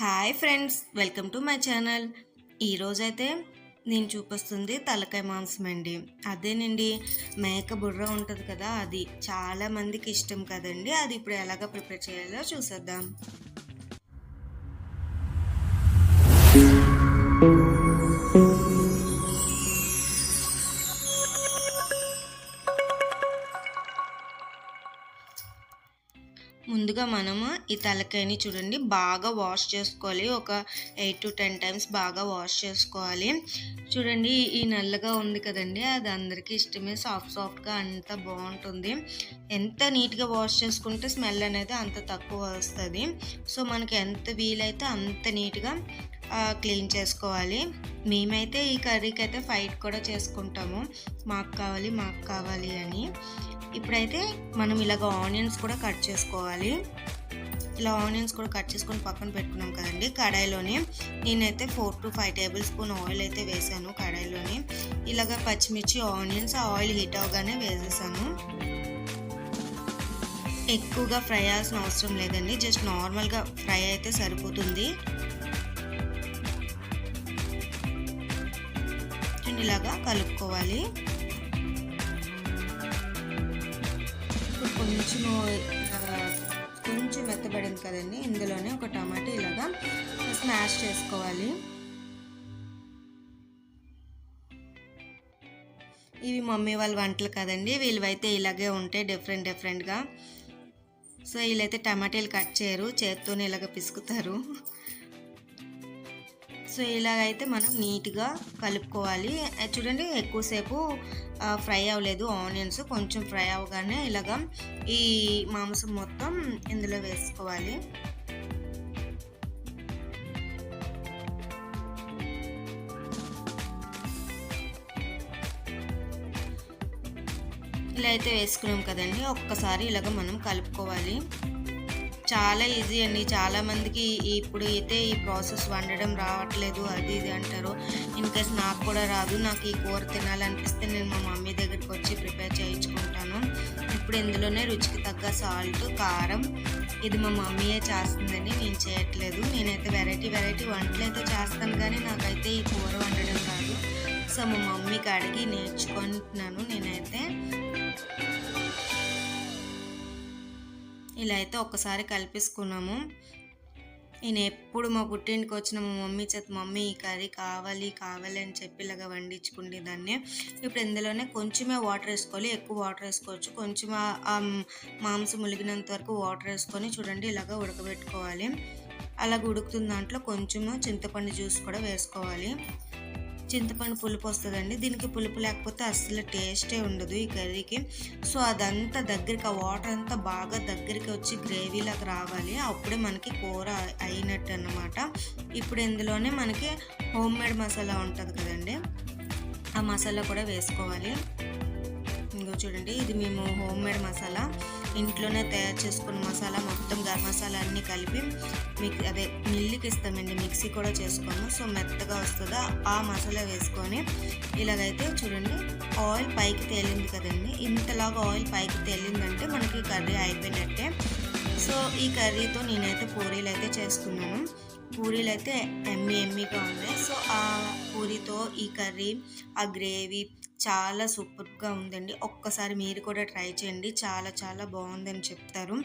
Hi friends welcome to my channel. ఈరోజైతే నేను చూపిస్తుంది తలకాయ మాంసం అండి. అదేనండి మేక బుర్ర ఉంటుంది కదా అది చాలా మందికి ఇష్టం కదండి. అది ఇప్పుడు ఎలాగ ప్రిపేర్ చేయాలో చూసేద్దాం. ముందుగా మనము ఈ తలకాయని చూడండి. బాగా వాష్ చేసుకోవాలి. ఒక ఎయిట్ టు టెన్ టైమ్స్ బాగా వాష్ చేసుకోవాలి. చూడండి ఈ నల్లగా ఉంది కదండి. అది అందరికీ ఇష్టమే. సాఫ్ట్ సాఫ్ట్గా అంత బాగుంటుంది. ఎంత నీట్గా వాష్ చేసుకుంటే స్మెల్ అనేది అంత తక్కువ వస్తుంది. సో మనకి ఎంత వీలైతే అంత నీట్గా క్లీన్ చేసుకోవాలి. మేమైతే ఈ కర్రీకి అయితే ఫైట్ కూడా చేసుకుంటాము. మాకు కావాలి మాకు కావాలి అని. ఇప్పుడైతే మనం ఇలాగ ఆనియన్స్ కూడా కట్ చేసుకోవాలి. ఇలా ఆనియన్స్ కూడా కట్ చేసుకొని పక్కన పెట్టుకున్నాం కదండి కడాయిలోని. నేనైతే four to five tablespoon oil అయితే వేసాను కడాయిలోని. ఇలాగ పచ్చిమిర్చి ఆనియన్స్ ఆ ఆయిల్ హీట్ అవగానే వేసేసాను. ఎక్కువగా ఫ్రై అవ్వాల్సిన అవసరం లేదండి జస్ట్ నార్మల్గా ఫ్రై అయితే సరిపోతుంది. ఇలాగా కలుపుకోవాలి. కొంచెం కొంచెం మెత్తబడింది కదండి. ఇందులోనే ఒక టమాటా ఇలాగా స్మాష్ చేసుకోవాలి. ఇవి మమ్మీ వాళ్ళ వంటలు కదండి. వీళ్ళవైతే ఇలాగే ఉంటాయి డిఫరెంట్ డిఫరెంట్గా. సో వీళ్ళైతే టమాటాలు కట్ చేయరు. చేత్తోనే ఇలాగ పిసుకుతారు. సో ఇలాగైతే మనం నీట్గా కలుపుకోవాలి. చూడండి ఎక్కువసేపు ఫ్రై అవ్వలేదు. ఆనియన్స్ కొంచెం ఫ్రై అవ్వగానే ఇలాగ ఈ మాంసం మొత్తం ఇందులో వేసుకోవాలి. ఇలా అయితే వేసుకున్నాం కదండి. ఒక్కసారి ఇలాగ మనం కలుపుకోవాలి. చాలా ఈజీ అండి. చాలా మందికి ఇప్పుడు అయితే ఈ ప్రాసెస్ వండడం రావట్లేదు అది ఇది అంటారు. ఇన్కేస్ నాకు కూడా రాదు నాకు ఈ కూర తినాలనిపిస్తే నేను మా మమ్మీ దగ్గరికి వచ్చి ప్రిపేర్ చేయించుకుంటాను. ఇప్పుడు ఇందులోనే రుచికి తగ్గ సాల్ట్ కారం. ఇది మా మమ్మీయే చేస్తుందని నేను చేయట్లేదు. నేనైతే వెరైటీ వెరైటీ వంటలు అయితే చేస్తాను కానీ నాకైతే ఈ కూర వండడం రాదు. సో మా మమ్మీకి అడిగి నేర్చుకుంటున్నాను నేనైతే. ఇలా అయితే ఒక్కసారి కలిపేసుకున్నాము. నేను ఎప్పుడు మా పుట్టింటికి వచ్చిన మా మమ్మీ చేత మమ్మీ ఈ కర్రీ కావాలి కావాలి అని చెప్పి ఇలాగ వండించుకుంటే దాన్ని ఇప్పుడు ఇందులోనే కొంచెమే వాటర్ వేసుకోవాలి ఎక్కువ వాటర్ వేసుకోవచ్చు. కొంచెం మాంసం ములిగినంత వరకు వాటర్ వేసుకొని చూడండి ఇలాగ ఉడకబెట్టుకోవాలి. అలాగ ఉడుకుతున్న దాంట్లో కొంచెము చింతపండు జ్యూస్ కూడా వేసుకోవాలి. చింతపండు పులుపు వస్తుందండి. దీనికి పులుపు లేకపోతే అస్సలు టేస్టే ఉండదు ఈ కర్రీకి. సో అదంతా దగ్గరికి ఆ వాటర్ అంతా బాగా దగ్గరికి వచ్చి గ్రేవీలాగా రావాలి. అప్పుడే మనకి కూర అయినట్టు అనమాట ఇప్పుడు ఇందులోనే మనకి హోమ్ మేడ్ మసాలా ఉంటుంది కదండి. ఆ మసాలా కూడా వేసుకోవాలి. ఇంకో చూడండి ఇది మేము హోమ్ మేడ్ మసాలా. ఇంట్లోనే తయారు చేసుకున్న మసాలా మొత్తం గరం మసాలా అన్నీ కలిపి మిక్ అదే మిల్లికి ఇస్తామండి. మిక్సీ కూడా చేసుకోము సో మెత్తగా వస్తుందా? ఆ మసాలా వేసుకొని ఇలాగైతే చూడండి ఆయిల్ పైకి తేలింది కదండి. ఇంతలాగా ఆయిల్ పైకి తేలిందంటే మనకి కర్రీ అయిపోయినట్టే. సో ఈ కర్రీతో నేనైతే పూరీలు అయితే చేసుకున్నాను. పూరీలు అయితే ఎమ్మి ఎమ్మిగా ఉన్నాయి. సో ఆ పూరితో ఈ కర్రీ ఆ గ్రేవీ చాలా సూపర్గా ఉందండి. ఒక్కసారి మీరు కూడా ట్రై చేయండి. చాలా చాలా బాగుందని చెప్తారు.